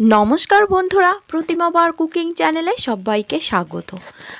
নমস্কার বন্ধুরা, প্রতিমা বার কুকিং চ্যানেলে সবাইকে স্বাগত।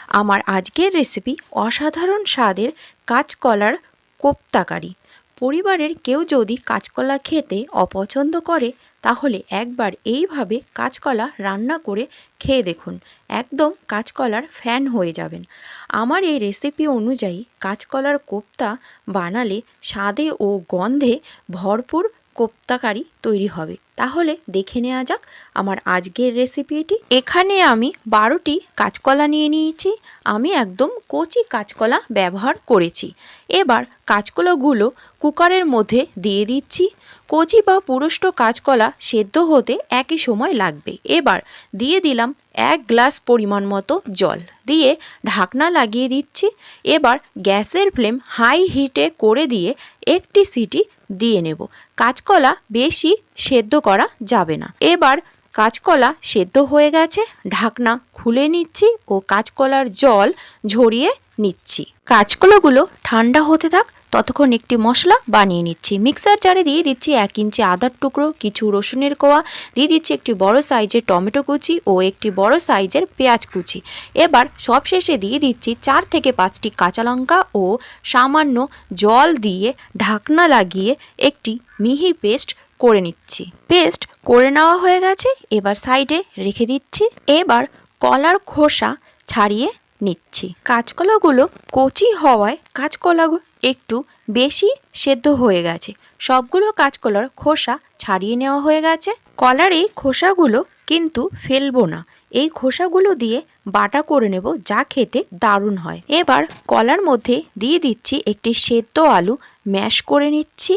আমার আজকের রেসিপি অসাধারণ স্বাদের কাঁচকলার কোপ্তাকারি। পরিবারের কেউ যদি কাঁচকলা খেতে অপছন্দ করে, তাহলে একবার এইভাবে কাঁচকলা রান্না করে খেয়ে দেখুন, একদম কাঁচকলার ফ্যান হয়ে যাবেন। আমার এই রেসিপি অনুযায়ী কাঁচকলার কোপ্তা বানালে স্বাদে ও গন্ধে ভরপুর কোপ্তাকারি তৈরি হবে। তাহলে দেখে নেওয়া যাক আমার আজকের রেসিপিটি। এখানে আমি বারোটি কাঁচকলা নিয়ে নিয়েছি। আমি একদম কচি কাঁচকলা ব্যবহার করেছি। এবার কাঁচকলাগুলো কুকারের মধ্যে দিয়ে দিচ্ছি। কচি বা পুরুষ্ট কাঁচকলা সেদ্ধ হতে একই সময় লাগবে। এবার দিয়ে দিলাম এক গ্লাস পরিমাণ মতো জল। দিয়ে ঢাকনা লাগিয়ে দিচ্ছি। এবার গ্যাসের ফ্লেম হাই হিটে করে দিয়ে একটি সিটি দিয়ে নেব। কাঁচকলা বেশি সেদ্ধ করা যাবে না। এবার কাঁচকলা সেদ্ধ হয়ে গেছে, ঢাকনা খুলে নিচ্ছি ও কাঁচকলার জল ঝরিয়ে নিচ্ছি। কাঁচকলাগুলো ঠান্ডা হতে থাক, ততক্ষণ একটি মশলা বানিয়ে নিচ্ছি। মিক্সার জারে দিয়ে দিচ্ছি এক ইঞ্চি আদার টুকরো, কিছু রসুনের কোয়া, দিয়ে দিচ্ছি একটি বড় সাইজের টমেটো কুচি ও একটি বড় সাইজের পেঁয়াজ কুচি। এবার সবশেষে দিয়ে দিচ্ছি চার থেকে পাঁচটি কাঁচা লঙ্কা ও সামান্য জল দিয়ে ঢাকনা লাগিয়ে একটি মিহি পেস্ট করে নিচ্ছি। পেস্ট করে নেওয়া হয়ে গেছে, এবার সাইডে রেখে দিচ্ছি। এবার কলার খোসা ছাড়িয়ে নিচ্ছি। কাঁচকলাগুলো কচি হওয়ায় কাঁচকলা একটু বেশি সেদ্ধ হয়ে গেছে। সবগুলো কাঁচকলার খোসা ছাড়িয়ে নেওয়া হয়ে গেছে। কলার এই খোসাগুলো কিন্তু ফেলব না। এই খোসাগুলো দিয়ে বাটা করে নেব, যা খেতে দারুণ হয়। এবার কলার মধ্যে দিয়ে দিচ্ছি একটি সেদ্ধ আলু, ম্যাশ করে নিচ্ছি।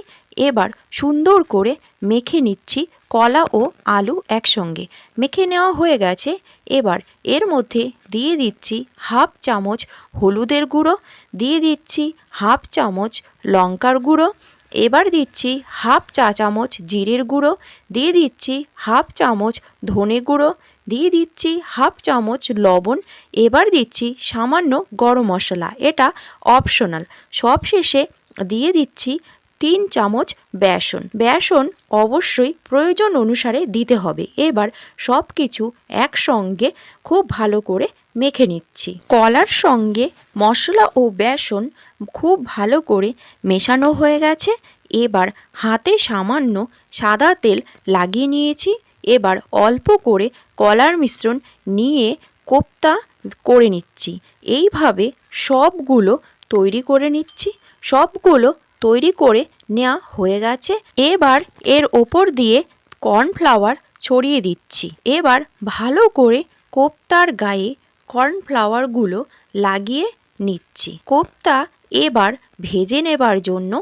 এবার সুন্দর করে মেখে নিচ্ছি কলা ও আলু একসঙ্গে। মেখে নেওয়া হয়ে গেছে। এবার এর মধ্যে দিয়ে দিচ্ছি হাফ চামচ হলুদের গুঁড়ো, দিয়ে দিচ্ছি হাফ চামচ লঙ্কার গুঁড়ো, এবার দিচ্ছি হাফ চা চামচ জিরের গুঁড়ো, দিয়ে দিচ্ছি হাফ চামচ ধনে গুঁড়ো, দিয়ে দিচ্ছি হাফ চামচ লবণ, এবার দিচ্ছি সামান্য গরম মশলা। এটা অপশনাল। সবশেষে দিয়ে দিচ্ছি তিন চামচ বেসন। বেসন অবশ্যই প্রয়োজন অনুসারে দিতে হবে। এবার সব কিছু একসঙ্গে খুব ভালো করে মেখে নিচ্ছি। কলার সঙ্গে মশলা ও বেসন খুব ভালো করে মেশানো হয়ে গেছে। এবার হাতে সামান্য সাদা তেল লাগিয়ে নিয়েছি। এবার অল্প করে কলার মিশ্রণ নিয়ে কোপ্তা করে নিচ্ছি। এইভাবে সবগুলো তৈরি করে নিচ্ছি। সবগুলো তৈরি করে নেওয়া হয়ে গেছে। এবার এর ওপর দিয়ে কর্নফ্লাওয়ার ছড়িয়ে দিচ্ছি। এবার ভালো করে কোপ্তার গায়ে কর্নফ্লাওয়ারগুলো লাগিয়ে নিচ্ছি। কোপ্তা এবার ভেজে নেবার জন্য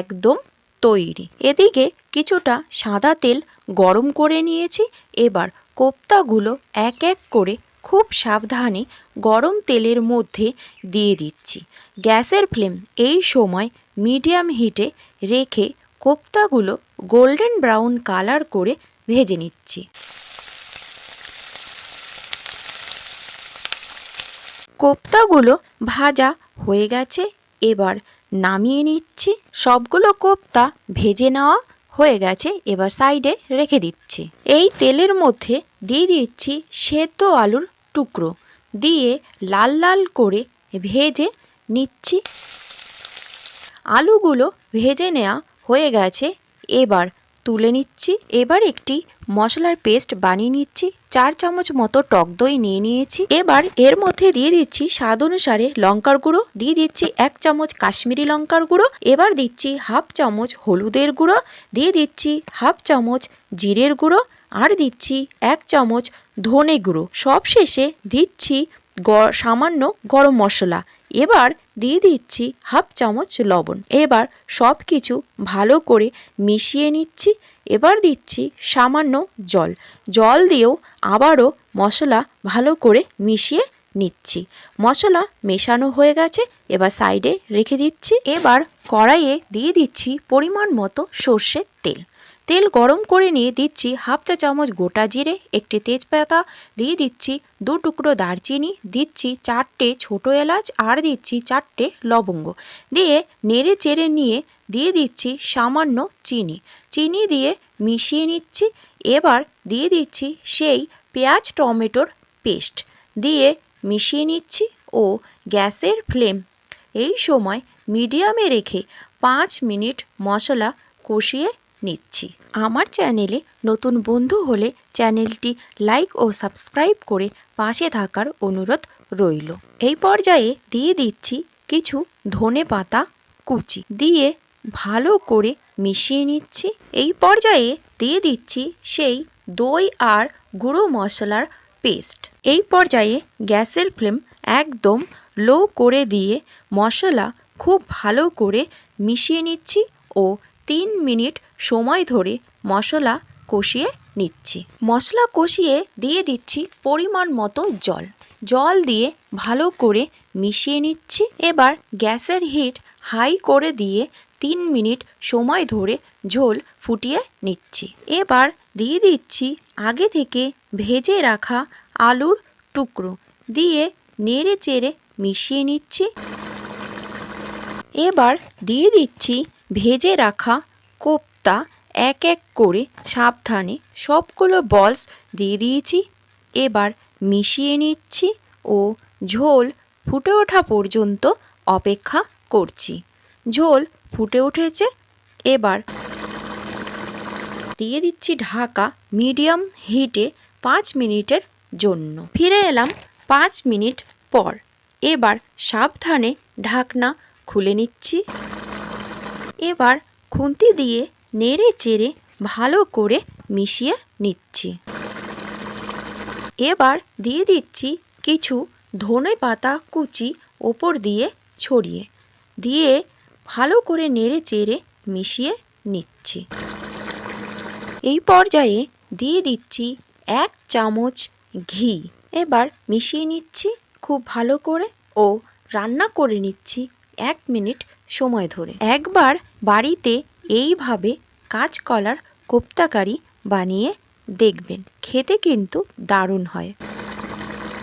একদম তৈরি। এদিকে কিছুটা সাদা তেল গরম করে নিয়েছি। এবার কোপ্তাগুলো এক এক করে খুব সাবধানে গরম তেলের মধ্যে দিয়ে দিচ্ছি। গ্যাসের ফ্লেম এই সময় মিডিয়াম হিটে রেখে কোপ্তাগুলো গোল্ডেন ব্রাউন কালার করে ভেজে নিচ্ছি। কোপ্তাগুলো ভাজা হয়ে গেছে, এবার নামিয়ে নিচ্ছি। সবগুলো কোপ্তা ভেজে নেওয়া হয়ে গেছে, এবার সাইডে রেখে দিচ্ছি। এই তেলের মধ্যে দিয়ে দিচ্ছি সেদ্ধ আলুর টুকরো দিয়ে লাল লাল করে ভেজে নিচ্ছি। আলুগুলো ভেজে নেওয়া হয়ে গেছে। এবার তুলে নিচ্ছি। এবার একটি মশলার পেস্ট বানিয়ে নিচ্ছি। চার চামচ মতো টক দই নিয়ে নিয়েছি। এবার এর মধ্যে দিয়ে দিচ্ছি স্বাদ অনুসারে লঙ্কার গুঁড়ো। দিয়ে দিচ্ছি এক চামচ কাশ্মীরি লঙ্কার গুঁড়ো। এবার দিচ্ছি হাফ চামচ হলুদের গুঁড়ো। দিয়ে দিচ্ছি হাফ চামচ জিরের গুঁড়ো। আর দিচ্ছি এক চামচ ধনে গুঁড়ো। সবশেষে দিচ্ছি গ, সামান্য গরম মশলা। এবার দিয়ে দিচ্ছি হাফ চামচ লবণ। এবার সব কিছু ভালো করে মিশিয়ে নিচ্ছি। এবার দিচ্ছি সামান্য জল। জল দিয়েও আবারও মশলা ভালো করে মিশিয়ে নিচ্ছি। মশলা মেশানো হয়ে গেছে, এবার সাইডে রেখে দিচ্ছি। এবার কড়াইয়ে দিয়ে দিচ্ছি পরিমাণ মতো সর্ষের তেল। তেল গরম করে নিয়ে দিচ্ছি হাফ চা চামচ গোটা জিরে, একটি তেজপাতা, দিয়ে দিচ্ছি দু টুকরো দারচিনি, দিচ্ছি চারটে ছোটো এলাচ আর দিচ্ছি চারটে লবঙ্গ। দিয়ে নেড়ে চেড়ে নিয়ে দিয়ে দিচ্ছি সামান্য চিনি। চিনি দিয়ে মিশিয়ে নিচ্ছি, এবার দিয়ে দিচ্ছি সেই পেঁয়াজ টমেটোর পেস্ট। দিয়ে মিশিয়ে নিচ্ছি ও গ্যাসের ফ্লেম। এই সময় মিডিয়ামে রেখে পাঁচ মিনিট মশলা কষিয়ে নিচ্ছি। আমার চ্যানেলে নতুন বন্ধু হলে চ্যানেলটি লাইক ও সাবস্ক্রাইব করে পাশে থাকার অনুরোধ রইল। এই পর্যায়ে দিয়ে দিচ্ছি কিছু ধনে পাতা কুচি। দিয়ে ভালো করে মিশিয়ে নিচ্ছি। এই পর্যায়ে দিয়ে দিচ্ছি সেই দই আর গুঁড়ো মশলার পেস্ট। এই পর্যায়ে গ্যাসের ফ্লেম একদম লো করে দিয়ে মশলা খুব ভালো করে মিশিয়ে নিচ্ছি ও তিন মিনিট সময় ধরে মশলা কষিয়ে নিচ্ছি। মশলা কষিয়ে দিয়ে দিচ্ছি পরিমাণ মতো জল। জল দিয়ে ভালো করে মিশিয়ে নিচ্ছি। এবার গ্যাসের হিট হাই করে দিয়ে তিন মিনিট সময় ধরে ঝোল ফুটিয়ে নিচ্ছি। এবার দিয়ে দিচ্ছি আগে থেকে ভেজে রাখা আলুর টুকরো। দিয়ে নেড়ে চেড়ে মিশিয়ে নিচ্ছি। এবার দিয়ে দিচ্ছি ভেজে রাখা কোপ্তা এক এক করে সাবধানে সবগুলো বলস দিয়ে দিয়েছি। এবার মিশিয়ে নিচ্ছি ও ঝোল ফুটে ওঠা পর্যন্ত অপেক্ষা করছি। ঝোল ফুটে উঠেছে। এবার দিয়ে দিচ্ছি ঢাকা মিডিয়াম হিটে পাঁচ মিনিটের জন্য। ফিরে এলাম পাঁচ মিনিট পর। এবার সাবধানে ঢাকনা খুলে নিচ্ছি। এবার খুন্তি দিয়ে নেড়ে চেড়ে ভালো করে মিশিয়ে নিচ্ছি। এবার দিয়ে দিচ্ছি কিছু ধনে পাতা কুচি ওপর দিয়ে ছড়িয়ে। দিয়ে ভালো করে নেড়ে চেড়ে মিশিয়ে নিচ্ছি। এই পর্যায়ে দিয়ে দিচ্ছি এক চামচ ঘি। এবার মিশিয়ে নিচ্ছি খুব ভালো করে ও রান্না করে নিচ্ছি এক মিনিট সময় ধরে। একবার বাড়িতে এইভাবে কাঁচকলার কোপ্তাকারি বানিয়ে দেখবেন। খেতে কিন্তু দারুণ হয়।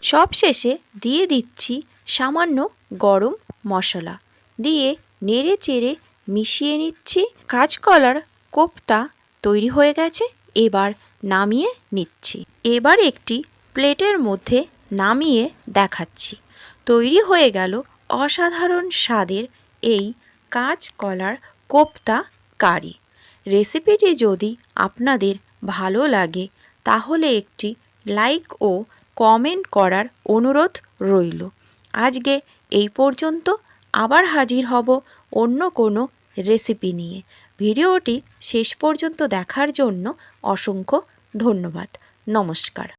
সবশেষে দিয়ে দিচ্ছি সামান্য গরম মশলা। দিয়ে নেড়ে চেড়ে মিশিয়ে নিচ্ছি। কাঁচকলার কোপ্তা তৈরি হয়ে গেছে, এবার নামিয়ে নিচ্ছি। এবার একটি প্লেটের মধ্যে নামিয়ে দেখাচ্ছি। তৈরি হয়ে গেল অসাধারণ স্বাদের এই কাঁচকলার কোপ্তা কারি রেসিপিটি যদি আপনাদের ভালো লাগে, তাহলে একটি লাইক ও কমেন্ট করার অনুরোধ রইল। আজকে এই পর্যন্ত আবার হাজির হব অন্য কোনো রেসিপি নিয়ে। ভিডিওটি শেষ পর্যন্ত দেখার জন্য অসংখ্য ধন্যবাদ। নমস্কার।